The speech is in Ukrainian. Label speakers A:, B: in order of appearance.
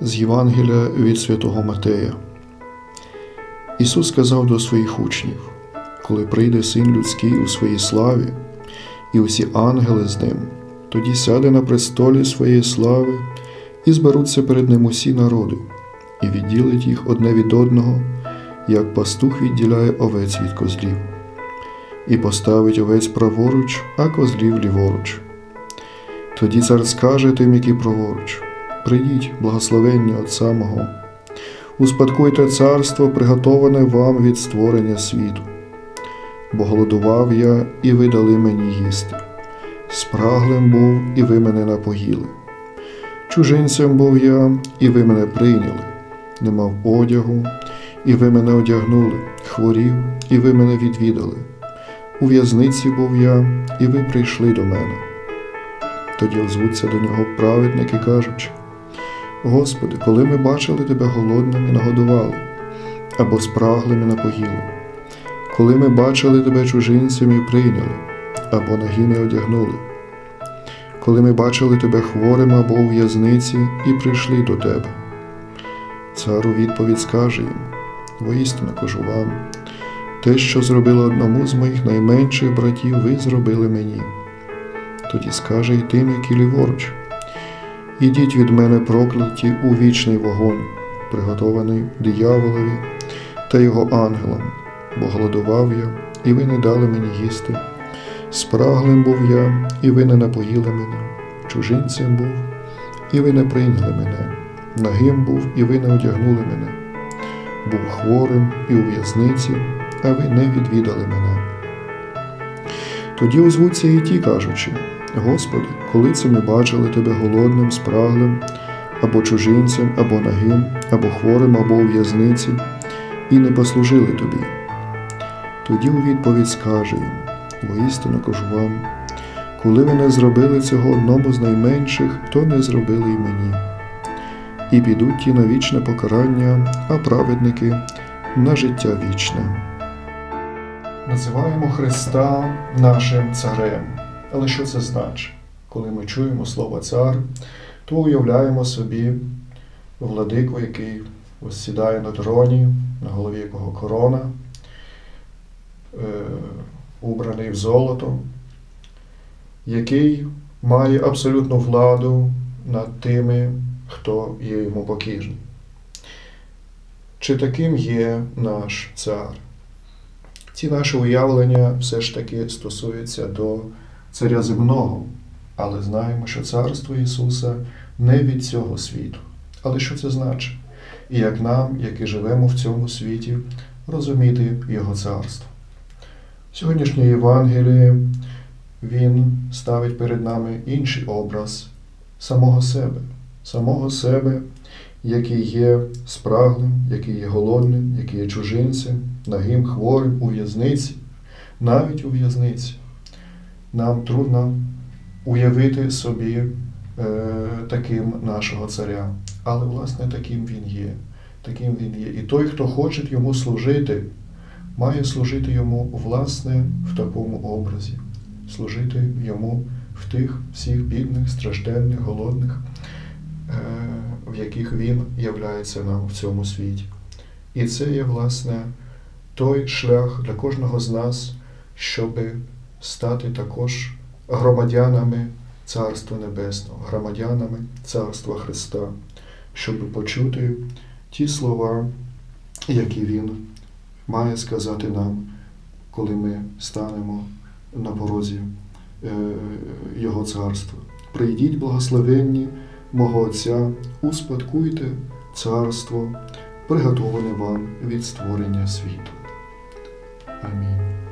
A: З Євангелія від святого Матея. Ісус сказав до своїх учнів, коли прийде син людський у своїй славі, і усі ангели з ним, тоді сяде на престолі своєї слави, і зберуться перед ним усі народи, і відділить їх одне від одного, як пастух відділяє овець від козлів, і поставить овець праворуч, а козлів ліворуч. Тоді цар скаже тим, які праворуч. Прийдіть, благословенні Отця мого, успадкуйте царство, приготоване вам від створення світу. Бо голодував я, і ви дали мені їсти. Спраглим був, і ви мене напоїли. Чужинцем був я, і ви мене прийняли, не мав одягу, і ви мене одягнули, хворів, і ви мене відвідали. У в'язниці був я, і ви прийшли до мене. Тоді озвуться до нього праведники, кажучи, Господи, коли ми бачили Тебе голодним і нагодували, або спраглим і напоїли, коли ми бачили Тебе чужинцем і прийняли, або нагим і одягнули, коли ми бачили Тебе хворим або у в'язниці і прийшли до Тебе. Цар у відповідь скаже їм, воістину кажу вам, те, що зробили одному з моїх найменших братів, ви зробили мені. Тоді скаже й тим, які ліворуч. Ідіть від мене прокляті у вічний вогонь, приготований дияволові та його ангелам, бо голодував я, і ви не дали мені їсти. Спраглим був я, і ви не напоїли мене, чужинцем був, і ви не прийняли мене, нагим був, і ви не одягнули мене, був хворим і у в'язниці, а ви не відвідали мене. Тоді озвуться і ті, кажучи, Господи, коли це ми бачили Тебе голодним, спраглим, або чужинцем, або нагим, або хворим, або у в'язниці, і не послужили Тобі. Тоді у відповідь скаже їм, воістину кажу вам, коли ви не зробили цього одному з найменших, то не зробили й мені. І підуть ті на вічне покарання, а праведники на життя вічне. Називаємо Христа нашим царем. Але що це значить? Коли ми чуємо слово цар, то уявляємо собі владику, який ось сідає на троні, на голові якого корона, е, убраний в золото, який має абсолютну владу над тими, хто є йому покірний. Чи таким є наш цар? Ці наші уявлення все ж таки стосуються до царя земного, але знаємо, що царство Ісуса не від цього світу. Але що це значить? І як нам, які живемо в цьому світі, розуміти Його царство? Сьогоднішнє Євангеліє Він ставить перед нами інший образ самого себе, самого себе, який є спраглим, який є голодним, який є чужинцем, нагим, хворим у в'язниці, навіть у в'язниці нам трудно уявити собі е, таким нашого царя. Але, власне, таким він є. Таким він є. І той, хто хоче йому служити, має служити йому, власне, в такому образі, служити йому в тих всіх бідних, стражденних, голодних, е, в яких він являється нам в цьому світі. І це є, власне, той шлях для кожного з нас, щоби стати також громадянами Царства Небесного, громадянами Царства Христа, щоб почути ті слова, які Він має сказати нам, коли ми станемо на порозі е, Його царства. Прийдіть, благословенні мого Отця, успадкуйте царство, приготоване вам від створення світу. Амінь.